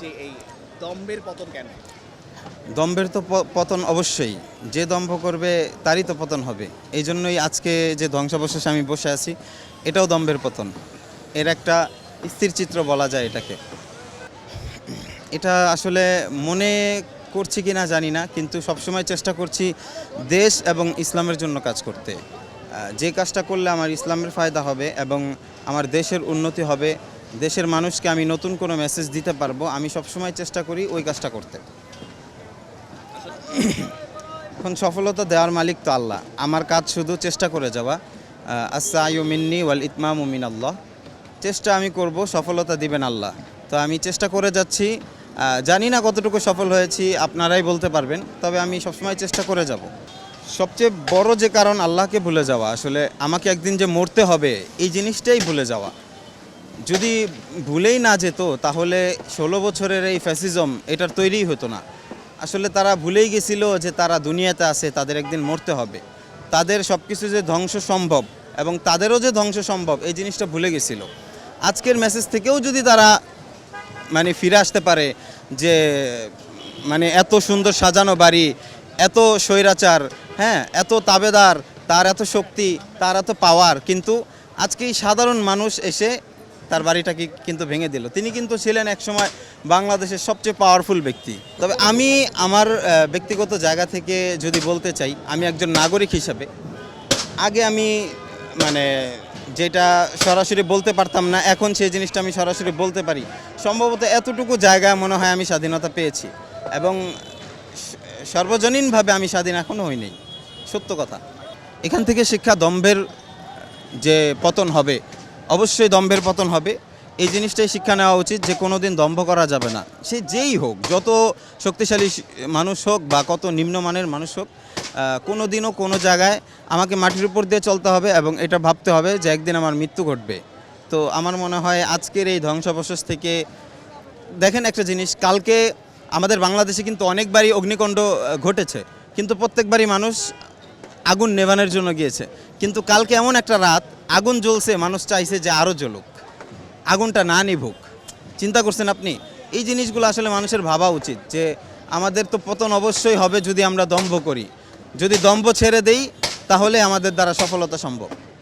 যে এই দম্বের পতন কেন? দম্ভের তো পতন অবশ্যই। যে দম্ভ করবে, তারই তো পতন হবে। এই জন্যই আজকে যে ধ্বংসাবশেষে আমি বসে আছি, এটাও দম্ভের পতন। এর একটা স্থির চিত্র বলা যায় এটাকে। এটা আসলে মনে করছি কি না জানি না, কিন্তু সবসময় চেষ্টা করছি দেশ এবং ইসলামের জন্য কাজ করতে। যে কাজটা করলে আমার ইসলামের ফায়দা হবে এবং আমার দেশের উন্নতি হবে দেশের মানুষকে আমি নতুন কোনো মেসেজ দিতে পারব, আমি সবসময় চেষ্টা করি ওই কাজটা করতে। এখন সফলতা দেওয়ার মালিক তো আল্লাহ। আমার কাজ শুধু চেষ্টা করে যাওয়া। আসায়ু মিন্নি ওয়াল ইতমামু মিন আল্লাহ চেষ্টা আমি করব, সফলতা দিবেন আল্লাহ। তো আমি চেষ্টা করে যাচ্ছি। জানি না কতটুকু সফল হয়েছি, আপনারাই বলতে পারবেন, তবে আমি সবসময় চেষ্টা করে যাব। সবচেয়ে বড় যে কারণ আল্লাহকে ভুলে যাওয়া, আসলে আমাকে একদিন যে মরতে হবে, এই জিনিসটাই ভুলে যাওয়া। যদি ভুলেই না যেত, তাহলে ষোলো বছরের এই ফ্যাসিজম এটার তৈরিই হতো না। আসলে তারা ভুলেই গেছিল যে তারা দুনিয়াতে আছে, তাদের একদিন মরতে হবে। তাদের সব কিছু যে ধ্বংস সম্ভব এবং তাদেরও যে ধ্বংস সম্ভব, এই জিনিসটা ভুলে গেছিল। আজকের মেসেজ থেকেও যদি তারা মানে ফিরে আসতে পারে যে মানে এত সুন্দর সাজানো বাড়ি, এত স্বৈরাচার হ্যাঁ এত তাবেদার, তার এত শক্তি, তার এত পাওয়ার কিন্তু আজকে সাধারণ মানুষ এসে তার বাড়িটাকে কিন্তু ভেঙে দিল। তিনি কিন্তু ছিলেন একসময় বাংলাদেশের সবচেয়ে পাওয়ারফুল ব্যক্তি। তবে আমি আমার ব্যক্তিগত জায়গা থেকে যদি বলতে চাই, আমি একজন নাগরিক হিসাবে, আগে আমি মানে যেটা সরাসরি বলতে পারতাম না, এখন সেই জিনিসটা আমি সরাসরি বলতে পারি। সম্ভবত এতটুকু জায়গা মনে হয় আমি স্বাধীনতা পেয়েছি এবং সর্বজনীনভাবে আমি স্বাধীন এখনও হইনি সত্য কথা। এখান থেকে শিক্ষা দম্ভের যে পতন হবে অবশ্যই দম্ভের পতন হবে। এই জিনিসটাই শিক্ষা নেওয়া উচিত যে কোনো দিন দম্ভ করা যাবে না। সে যেই হোক, যত শক্তিশালী মানুষ হোক বা কত নিম্নমানের মানুষ হোক কোনো দিনও কোনো জায়গায় আমাকে মাটির উপর দিয়ে চলতে হবে এবং এটা ভাবতে হবে যে একদিন আমার মৃত্যু ঘটবে। তো আমার মনে হয় আজকের এই ধ্বংসাবশেষ থেকে, দেখেন একটা জিনিস, কালকে আমাদের বাংলাদেশে কিন্তু অনেকবারই অগ্নিকণ্ড ঘটেছে। কিন্তু প্রত্যেকবারই মানুষ আগুন নেভানোর জন্য গিয়েছে। কিন্তু কালকে এমন একটা রাত আগুন জ্বলছে, মানুষ চাইছে যে আরও জ্বলুক। আগুনটা না নিভুক। চিন্তা করছেন আপনি? এই জিনিসগুলো আসলে মানুষের ভাবা উচিত যে আমাদের তো পতন অবশ্যই হবে যদি আমরা দম্ভ করি। যদি দম্ভ ছেড়ে দেই, তাহলে আমাদের দ্বারা সফলতা সম্ভব।